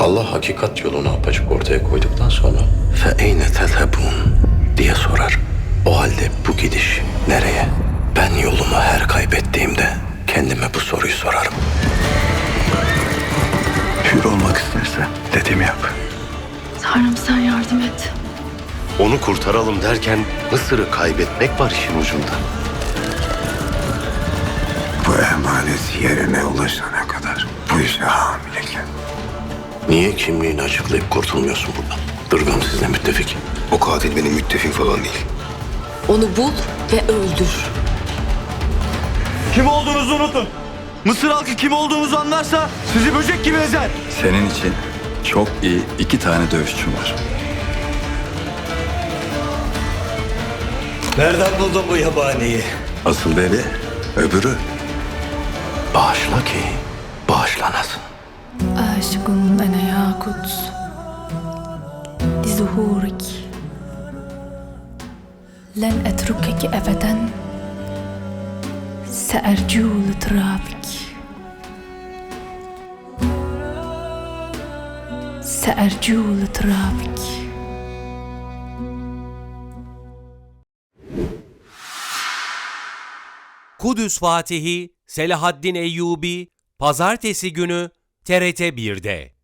Allah hakikat yolunu apaçık ortaya koyduktan sonra fe eyne tezhebun diye sorar. O halde bu gidiş nereye? Ben yolumu her kaybettiğimde kendime bu soruyu sorarım. Hür olmak istersen dediğimi yap. Tanrım sen yardım et. Onu kurtaralım derken Mısır'ı kaybetmek var işin ucunda. Bu emanet yerine ulaşana kadar bu işe hamileyken. Niye kimliğini açıklayıp kurtulmuyorsun buradan? Dırgam sizle müttefik. O katil benim müttefik falan değil. Onu bul ve öldür. Kim olduğunuzu unutun. Mısır halkı kim olduğunuzu anlarsa sizi böcek gibi ezer. Senin için çok iyi iki tane dövüşçüm var. Nereden buldun bu yabaniyi? Asıl beni öbürü. Bağışla ki. عاشق أنا يا قدس لظهورك لن أتركك أبدا سأرجو لترابك سأرجو لترابك Kudüs Fatihi Selahaddin Eyyubi Pazartesi günü TRT 1'de.